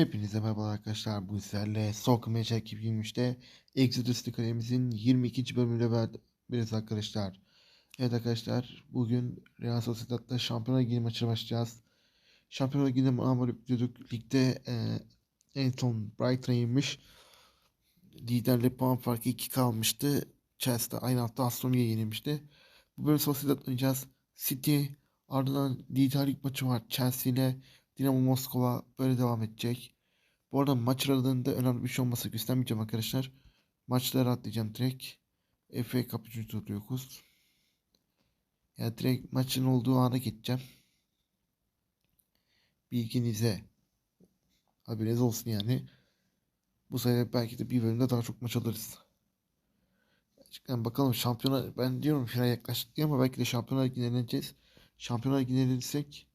Hepinize merhaba arkadaşlar. Bu sizlerle Soccer Match ekibi girmişte Exodus kalemizin 22. bölümüyle beraberiz arkadaşlar. Evet arkadaşlar bugün Real Sociedad'da Şampiyonlar Ligi maçına başlayacağız. Şampiyonlar Ligi'nde mağlup diyorduk. Ligde e, en son Brighton'a yenmiş. Liderle puan farkı 2 kalmıştı. Chelsea aynı hafta Aston Villa'ya yenilmişti. Bu bölüm Sociedad oynayacağız. City ardından liderlik maçı var Chelsea ile Dinamo Moskova böyle devam edecek. Bu arada maç aralarında önemli bir şey olmasa göstermeyeceğim arkadaşlar. Maçları atlayacağım direkt. FA Cup 3. tur 9. Ya direkt maçın olduğu ana geçeceğim. Bilginize haberiniz olsun yani. Bu sene belki de bir bölümde daha çok maç alırız. Gerçekten bakalım şampiyona ben diyorum final yaklaştık ama belki de eleneceğiz. Şampiyonlar ligine elenirsek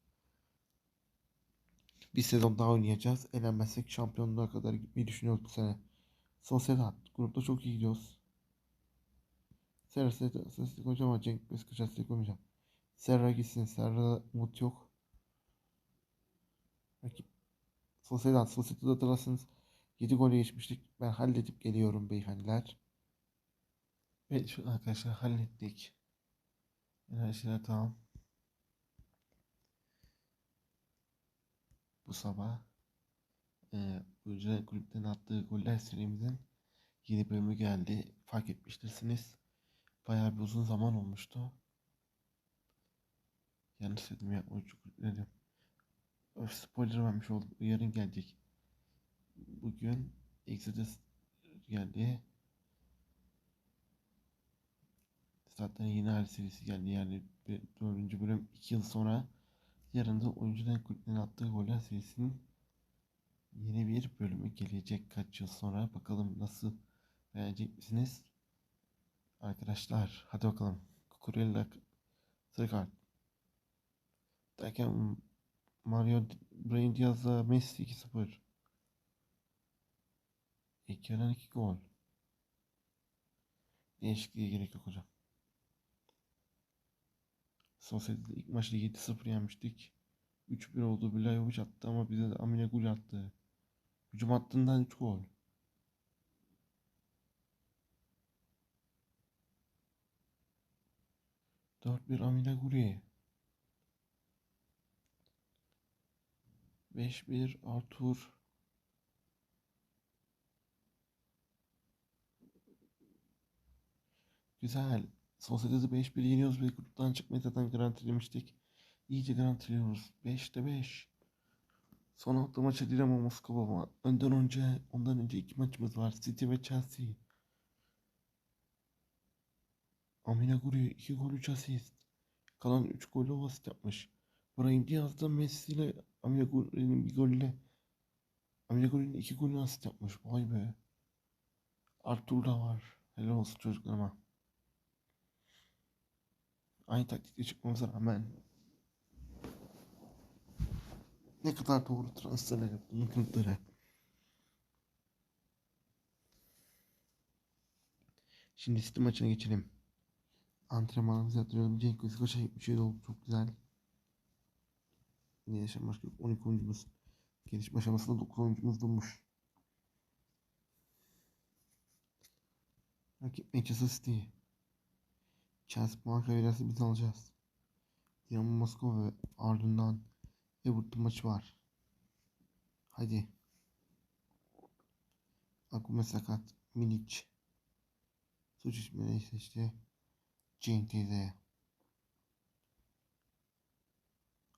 bir sezon daha oynayacağız. Elenmezsek şampiyonluğa kadar gitmeyi düşünüyoruz bu sene. Sociedad. Grupta çok iyi gidiyoruz. Serra sesli koyacağım ama Cenk Beskoç'a sesli koymayacağım. Serra gitsin. Serra'da umut yok. Rakip Sociedad. Sociedad'ı hatırlarsanız 7 gole geçmiştik. Ben halledip geliyorum beyefendiler. Evet şu arkadaşlar hallettik. Her şeyler tamam. Bu sabah e, Burcu Kulüpten attığı goller serimizin yeni bölümü geldi. Fark etmiştirsiniz. Bayağı bir uzun zaman olmuştu. Yanlış söyledim ya. Burcu Kulüpleri. Öf spoiler vermiş oldum. Yarın gelecek. Bugün Exodus geldi. Zaten yeni hali serisi geldi. Yani dördüncü bölüm iki yıl sonra Yarın da oyuncuların attığı goller serisinin yeni bir bölümü gelecek kaç yıl sonra. Bakalım nasıl beğenecek misiniz? Arkadaşlar hadi bakalım. Kukurella sarı kart. Derken Mario Brain Diaz'la Messi 2-0. İlk yarıdan 2 gol. Değişikliğe gerek yok hocam. Sosyalde ilk maçta 7-0 yenmiştik. 3-1 oldu. Bilayovic attı ama bize de Amine gol attı. Hücum hattından 3 gol. Dört bir Amine Guri. Beş bir Artur. Güzel. Sosyalde 5-1 yeniyoruz ve gruptan çıkmayı zaten garantilemiştik. İyice garantiliyoruz. 5'te 5. Son hafta maçı Dinamo Moskova var. Önden önce, ondan önce iki maçımız var. City ve Chelsea. Amine Guri 2 gol 3 asist. Kalan 3 golü o asist yapmış. Brahim Diaz da Messi ile Amine Guri'nin bir golüyle Amine Guri'nin 2 golü asist yapmış. Vay be. Artur da var. Helal olsun çocuklarıma. Aynı taktikle çıkmamıza rağmen ne kadar doğru transferler yaptığını kanıtları. Şimdi City maçına geçelim. Antrenmanımızı hatırlıyorum. Cenk Özkoç'a 77 oldu. Çok güzel. Ne yaşam başka 12 oyuncumuz. Gelişme aşamasında 9 oyuncumuz bulmuş. Rakip Manchester City. Chelsea puan kaybederse biz alacağız. Dinamo Moskova ve ardından Everton maçı var. Hadi. Akuma sakat. Milic. Suç ismi neyse işte. Cenk teyze.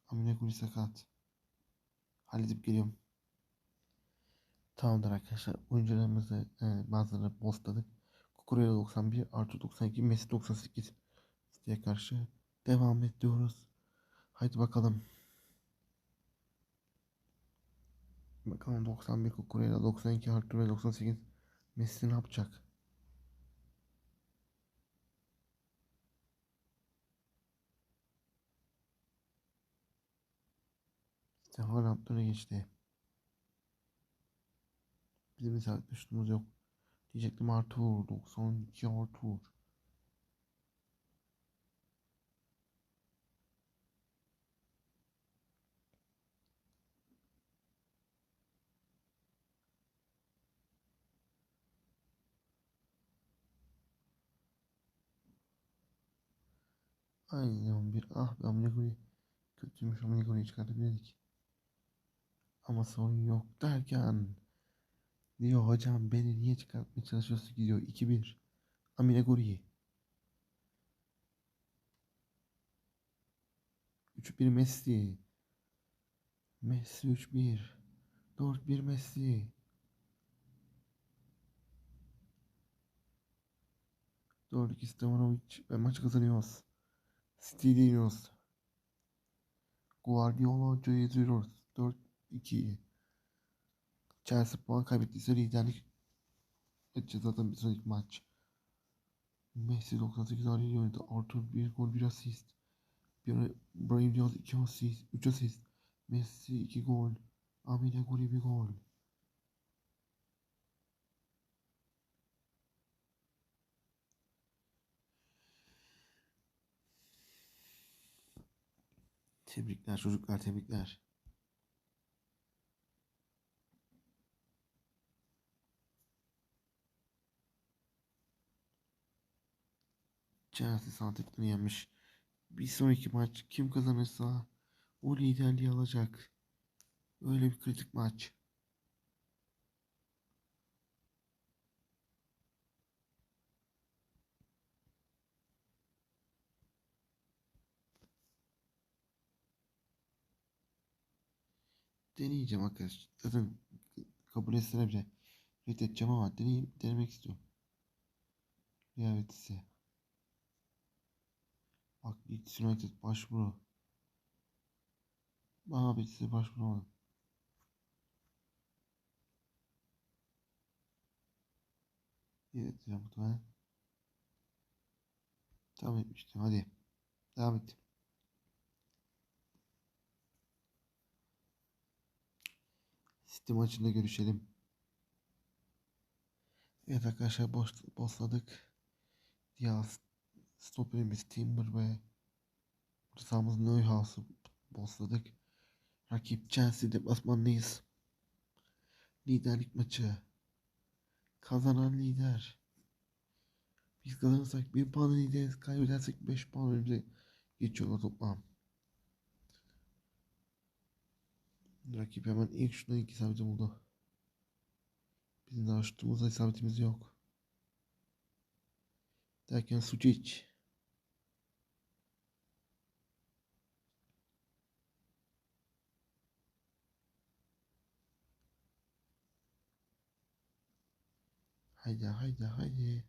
Amine Kuli sakat. Halledip geliyorum. Tamamdır arkadaşlar. Oyuncularımızı e, bazıları postladık. Kukurela 91, Artu 92, Messi 98 diye karşı devam ediyoruz. Haydi bakalım. Bakalım 91 Kukurela, 92 Artu ve 98 Messi ne yapacak? İşte Haaland öne geçti. Bizim isabet düştüğümüz yok. Diyecektim Arthur. 92 Arthur. Aynen bir ah be Amnegori kötüymüş Amnegori'yi çıkartabilirdik. Ama sorun yok derken Diyor hocam beni niye çıkartmaya çalışıyorsun gidiyor 2-1. Amineguri. 3-1 Messi. Messi 3-1. 4-1 Messi. 4-2 Stevanovic ve maçı kazanıyoruz. City'de iniyoruz. Guardiola hocayı yazıyoruz. 4-2. Chelsea puan kaybettiyse liderlik edeceğiz zaten bir sonraki maç. Messi 98 haliyle oynadı. Arthur 1 gol 1 asist. Bir Brahim Diaz 2 asist. 3 asist. Messi 2 gol. Amine Guri 1 gol. Tebrikler çocuklar tebrikler. Chelsea Southampton'ı yenmiş. Bir sonraki maç kim kazanırsa o liderliği alacak. Öyle bir kritik maç. Deneyeceğim arkadaşlar. Zaten kabul etsene bile reddedeceğim ama deneyim, denemek istiyorum. Real Betis'e. Bak Leeds United başvuru. Bana Betis'e başvuramadım. Evet ya muhtemelen. Devam etmiştim hadi. Devam et. City maçında görüşelim. Evet arkadaşlar boş, boşladık. Diaz, stoperimiz Timber ve sahamız Neuhaus'u boşladık. Rakip Chelsea deplasmanlıyız. Liderlik maçı. Kazanan lider. Biz kazanırsak 1 puan lideriz. Kaybedersek 5 puan önümüze geçiyor toplam. Rakip hemen ilk şuna ilk isabeti buldu. Bizim daha şutumuzda isabetimiz yok. Derken Sucic. Haydi haydi haydi.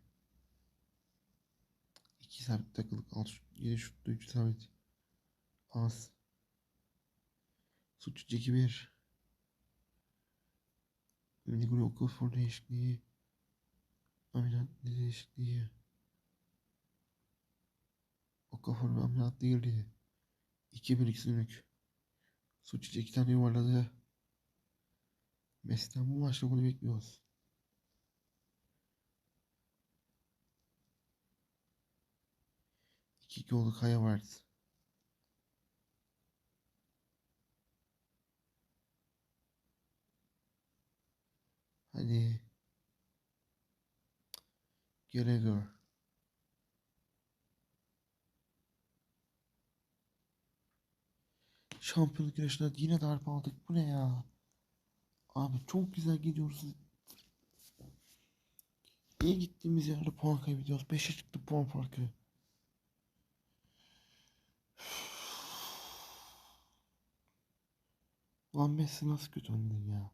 İki isabet takılık. Şut, yedi şutlu üç isabet. Az. Suçu 2-1. Miliguri Okafor değişikliği. Ameliyat değişikliği. Okafor ve ameliyat değildi. 2-1 ikisilik. Suçu iki tane yuvarladı. Messi'den bu maçta bunu bekliyoruz. İki oldu Kaya Varts. Hadi. Gallagher. Şampiyonluk yarışına yine darbe aldık. Bu ne ya? Abi çok güzel gidiyoruz. İyi gittiğimiz yerde puan kaybediyoruz. 5'e çıktı puan farkı. Lan Messi nasıl kötü oynadın ya?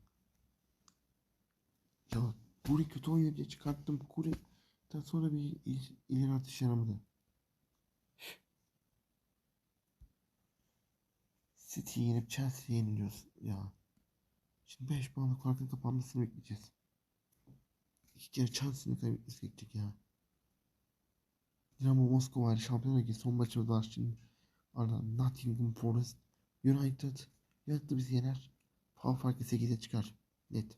Ya Kuri kötü oynuyor diye çıkarttım. Kuri'den sonra bir il, ileri atış yaramadı. City'yi yenip Chelsea'yi yeniliyoruz ya. Şimdi 5 puanlık farkın kapanmasını bekleyeceğiz. İki kere Chelsea'nin kaybetmesi gerekecek ya. Dinamo Moskova ile Şampiyonlar Ligi son maçımız var şimdi. Ardından Nottingham Forest, United. United bizi yener. Puan farkı 8'e çıkar. Net.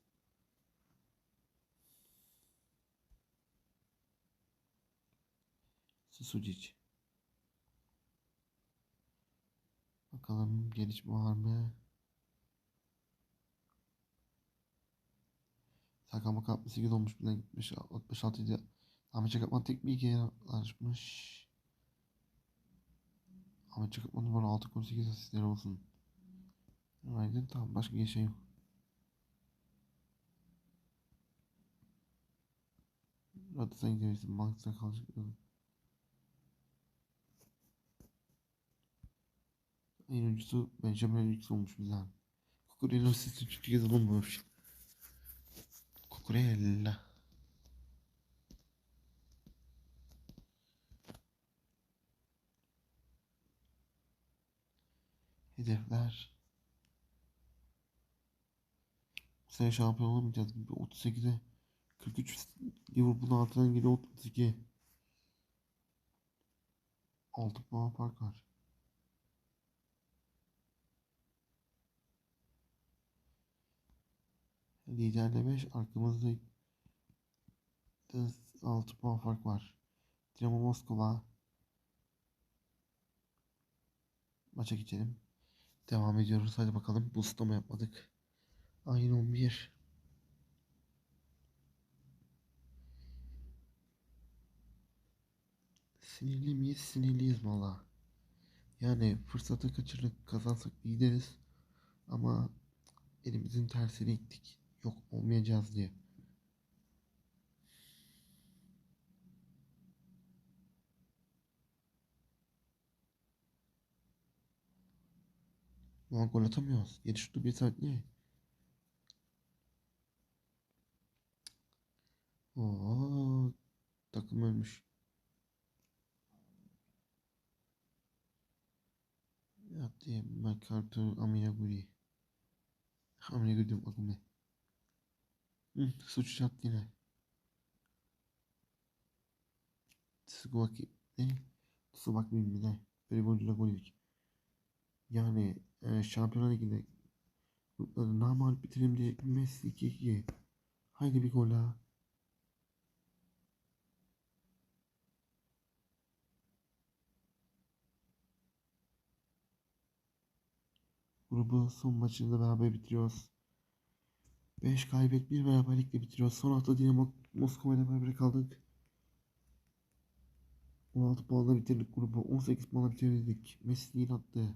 Susucic. Bakalım gelişme var mı? Saka Maka 68 olmuş birden gitmiş 66 idi. Ahmet Çakatman tek bir iki açmış. Ama çıkıp onun bana 6 gol 8 asistleri olsun. Aydın tamam başka bir şey yok. Radıs'a gidebilirsin. Manchester kalacak. En öncüsü Benjamin Henriks olmuş bizden. Kukurella siz üçüncü kez olmamış. Kukurella. Hedefler. Bu sene şampiyon olamayacağız. 38'e 43 Liverpool'un altından geliyor 32. 6 puan fark var. Liderle 5 arkamızda 6 puan fark var. Dinamo Moskova maça geçelim. Devam ediyoruz. Hadi bakalım. Boostlama yapmadık. Ayın 11. Sinirli miyiz? Sinirliyiz valla. Yani fırsatı kaçırdık. Kazansak gideriz. Ama elimizin tersine gittik. Yok olmayacağız diye. Ulan gol atamıyoruz. 7 şutlu bir saat ne? Oo, takım ölmüş. Yattı MacArthur Aminaguri. Aminaguri diyorum aklıma. Hı, suç yattı yine. Tsubaki ne? Tsubaki bilmem ne. Böyle oyuncuyla gol yedik. Yani e, Şampiyonlar Ligi'nde grupları namal bitirelim diye Messi 2-2. Haydi bir gol ha. Grubu son maçında beraber bitiriyoruz. 5 kaybet 1 beraberlikle bitiriyoruz. Son hafta Dinamo Moskova ile beraber kaldık. 16 puanla bitirdik grubu. 18 puanla bitirdik. Messi yine attı.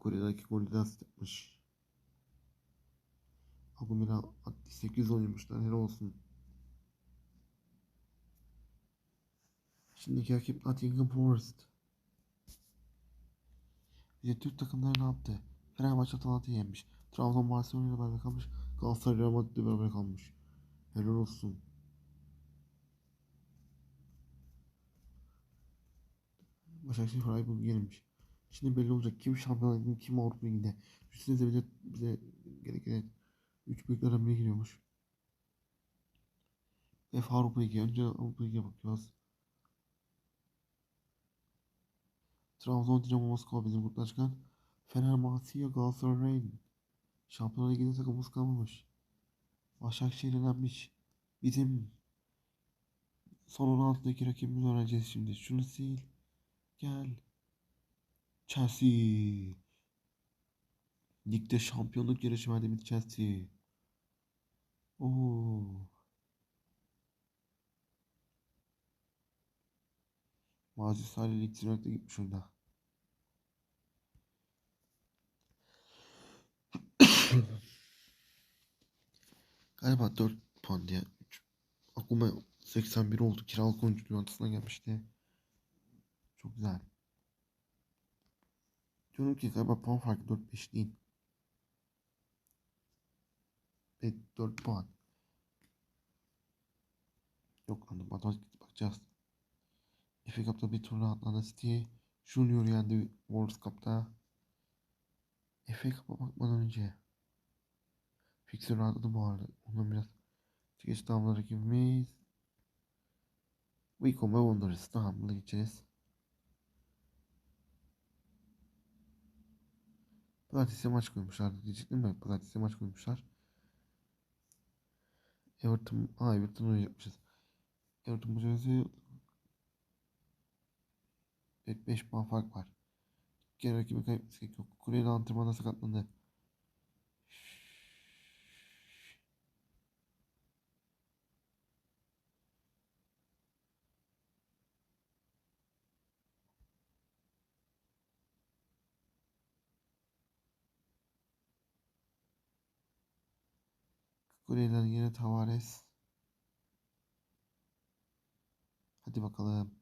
Kore'deki golü de yapmış. Agumira 8 oynamışlar. Helal olsun. Şimdiki rakip Nottingham Forest. Bize Türk takımları ne yaptı? Fenerbahçe Atalanta'yı yenmiş. Trabzon Barcelona ile beraber kalmış. Galatasaray Real Madrid ile beraber kalmış. Helal olsun. Başakşehir Freiburg yenilmiş. Şimdi belli olacak kim Şampiyonlar Ligi'nde kim Avrupa Ligi'nde. Düşünsenize bize, bize gerek gerek 3 büyüklerden biri giriyormuş. F Avrupa Ligi. Önce Avrupa Ligi'ye bakıyoruz. Trabzon Dinamo Moskova bizim gruptan çıkan. Fener Marsilya Galatasaray Şampiyonlar Ligi'nde takımımız kalmamış. Başakşehir elenmiş. Bizim son 16'daki rakibimizi öğreneceğiz şimdi. Şunu sil. Gel. Chelsea. Ligde şampiyonluk yarışı verdiğimiz Chelsea. Oo. Mazi Salih Sinop'ta gitmiş orada. Galiba 4 puan diye. Aklıma 81 oldu. Kiralık oyuncu dünyasına gelmişti. Çok güzel. Diyorum ki galiba puan farkı 4-5 değil. Evet 4 puan. Yok lan matematik bakacağız. FA Cup'ta bir turla atladı City. Junior yendi World Cup'ta. FA Cup'a bakmadan önce. Fixer rahatladı bu arada. Ondan biraz geç tamamlar rakibimiz. Wycombe Wanderers. Tamam bunu geçeceğiz. Pazartesi maç koymuşlar diyecektim mi? Pazartesi maç koymuşlar. Everton, ha Everton oynayacakmışız. Everton mücadelesi Evet 5 puan fark var. Diğer rakibi kaybetmesi gerek yok. Kuleli antrenmanda sakatlandı. Kuleyden yine Tavares. Hadi bakalım.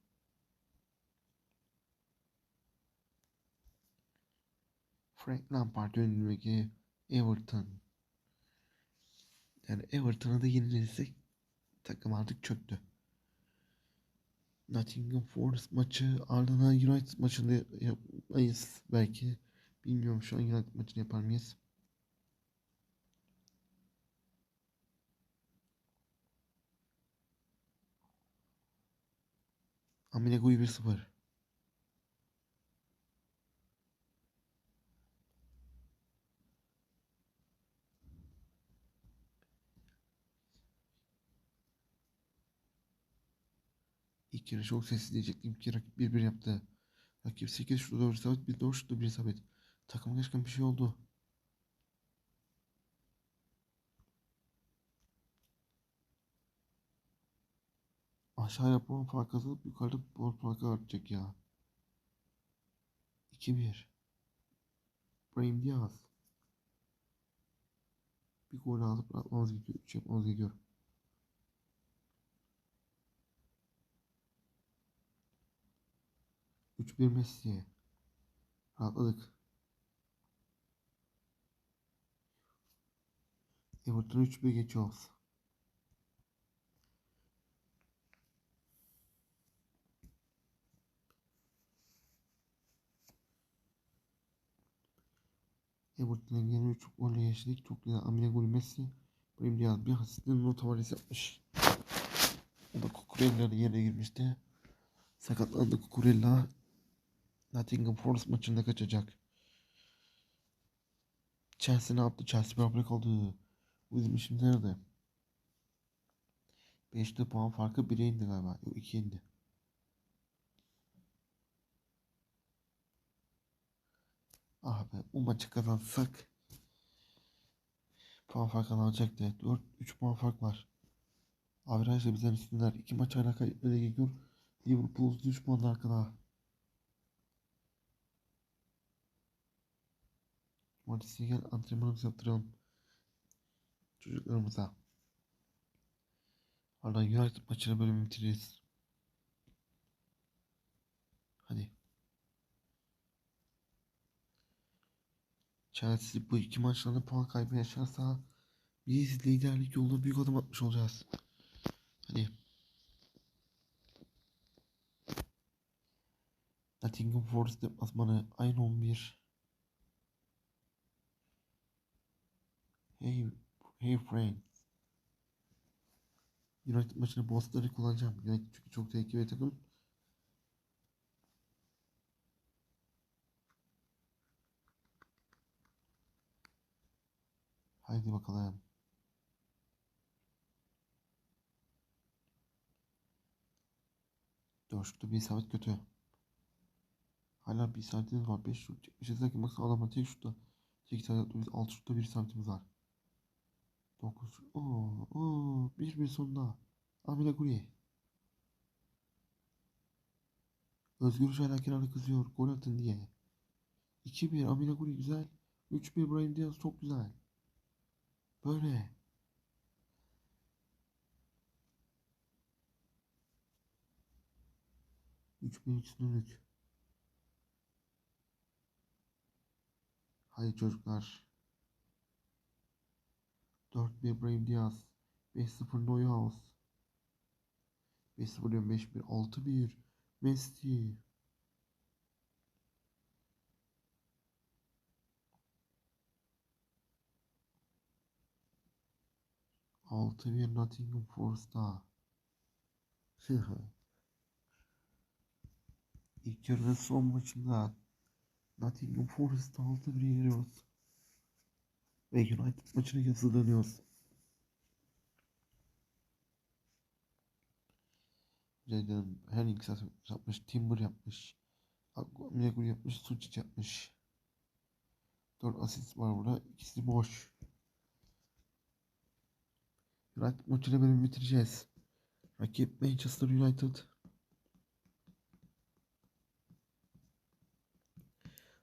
Frank Lampard yönetimi Everton. Yani Everton'a da yenilirsek takım artık çöktü. Nottingham Forest maçı ardından United maçını yapmayız belki. Bilmiyorum şu an United maçını yapar mıyız? Aminego'yu 1-0. Yarı çok sessiz diyecektim ki rakip 1-1 yaptı. Rakip 8 şutu 4 isabet, bir 4 şutu 1 isabet. Takıma gerçekten bir şey oldu. Aşağıya puan farkı azalıp yukarıda puan farkı artacak ya. 2-1. Brahim Diaz. Bir gol alıp atmamız gerekiyor. 3 yapmamız gerekiyor. Üç bir Messi. Rahatladık. Everton 3-1 geçiyoruz. Everton'ın yeni 3 golle yaşadık. Çok güzel. Amine golü Messi. Brahim Diaz bir asistle not Tavares yapmış. O da Cucurella'nın yerine girmişti. Sakatlandı Cucurella. Nottingham Forest maçında kaçacak. Chelsea ne yaptı? Chelsea beraber kaldı. Bizim işimiz nerede? 5'te puan farkı 1'e indi galiba. Yok 2'ye indi. Ah be bu maçı kazansak puan farkı alacaktı. 4 3 puan fark var. Averajla bizden üstünler. 2 maç hala kaybetmede geliyor. Liverpool 3 puan arkada. Cumartesi gel antrenmanımızı yaptıralım. Çocuklarımıza. Ardından United maçını böyle bitiririz. Hadi. Chelsea bu iki maçlarda puan kaybı yaşarsa biz liderlik yolunda büyük adım atmış olacağız. Hadi. Nottingham Forest deplasmanı aynı 11. Hey, hey friend. United maçını Boston'ı kullanacağım. United çünkü çok tehlikeli bir takım. Haydi bakalım. Dört bir isabet kötü. Hala bir isabetimiz var. 5 şut. Lakin bakın adamlar tek şutta. Tek isabet yaptığımız 6 şutta bir isabetimiz var. 9. Oo, oo, bir bir sonunda. Amine Guri. Özgür Şahin kenarda kızıyor. Gol atın diye. 2-1 Amine Guri güzel. 3-1 Brahim Diaz çok güzel. Böyle. Üç bin üstünlük. Haydi çocuklar. 4-1 Brahim Diaz. 5-0 Neuhaus. 5-0 diyorum 5-1. 6-1 Messi. Altı bir Nottingham Forest'a. İlk yarının son maçında Nottingham Forest'a 6-1 yeniyoruz. Ve United maçına hazırlanıyoruz. Jadon Hennings yapmış, Timber yapmış. Aguero yapmış, Sucic yapmış. 4 asist var burada. İkisi boş. United maçıyla bölümü bitireceğiz. Rakip Manchester United.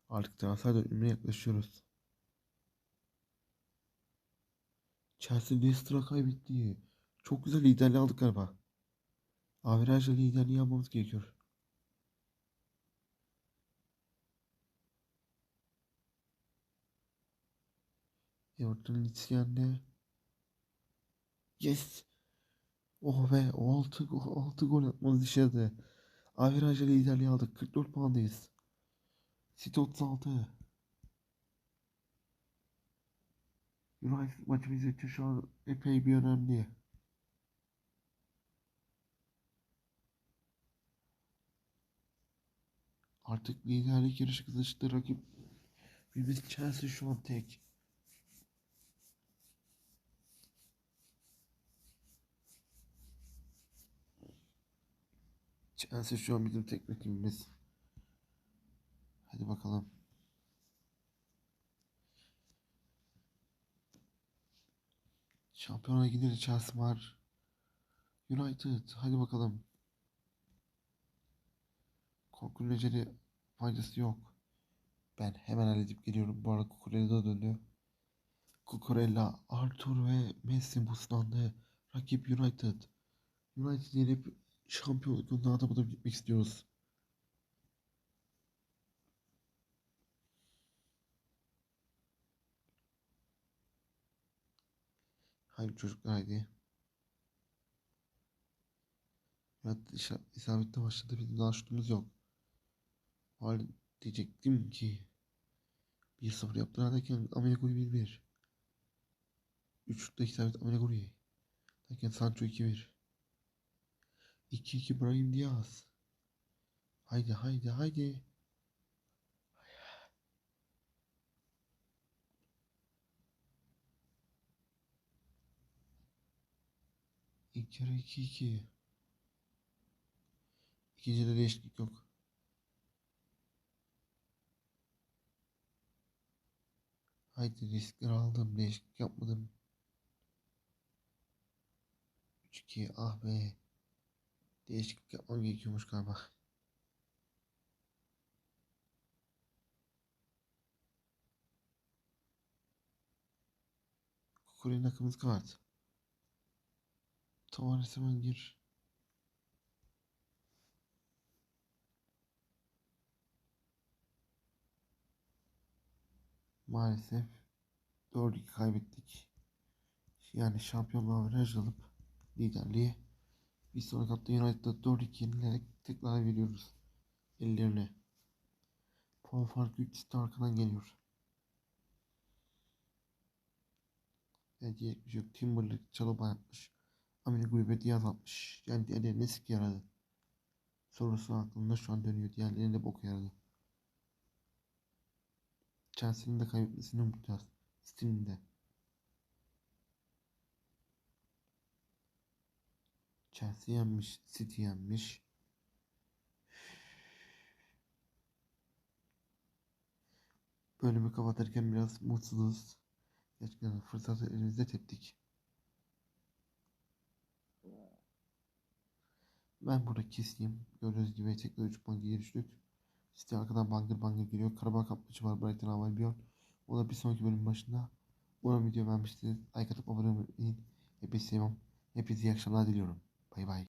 Artık transfer dönemine yaklaşıyoruz. Chelsea Leicester'a kaybetti. Çok güzel liderliği aldık galiba. Averajla liderliği almamız gerekiyor. Everton Leeds yendi. Yes. Oh be o 6, 6 gol atmamız işe yaradı. Averajla liderliği aldık. 44 puandayız. City 36. United maçımız için şu an epey bir önemli. Artık liderlik yarışı kızıştı rakip. Biz Chelsea şu an tek. Chelsea şu an bizim tek rakibimiz. Hadi bakalım. Şampiyona gidince Chelsea var. United hadi bakalım. Kukurela'cı faydası yok. Ben hemen halledip geliyorum. Bu arada Kukurela da döndü. Kukurela, Arthur ve Messi buslandı. Rakip United. United yenip şampiyonluk yoluna adım gitmek istiyoruz. Haydi çocuklar haydi. Evet isabetle başladı. Bizim daha şutumuz yok. Hal diyecektim ki 1-0 yaptılar derken golü 1-1. 3 şutta isabet Amine golü. Derken Sancho 2-1. 2-2 Brahim Diaz. Haydi haydi haydi. İlk yarı 2-2. İkinci de değişiklik yok. Haydi riskler aldım. Değişiklik yapmadım. 3-2 ah be. Değişiklik yapmam gerekiyormuş galiba. Kukure'nin kırmızı kart. Tavares hemen gir. Maalesef 4-2 kaybettik. Yani şampiyonluğa averaj alıp liderliği bir sonraki hafta United'da 4-2 yenilerek tekrar veriyoruz ellerine. Puan farkı 3 de arkadan geliyor. Ne diyecek bir şey yok. Timberlake Çalaba yapmış. Amine Gulbe Diaz atmış. Yani diğerlerine sik yaradı. Sorusu aklımda şu an dönüyor. Diğerlerine bok yaradı. Chelsea'nin de kaybetmesini umutlayacağız. City'nin de. Chelsea yenmiş. City yenmiş. Bölümü kapatırken biraz mutsuzuz. Gerçekten fırsatı elimizde teptik. Ben burada keseyim. Gördüğünüz gibi tekrar 3 puan geri düştük. City arkadan bangır bangır geliyor. Karabağ kaplıcı var. Brighton Albion. O da bir sonraki bölüm başında. Umarım video beğenmişsiniz. Like atıp abone olmayı unutmayın. Hepinizi seviyorum. Hepinize iyi akşamlar diliyorum. Bay bay.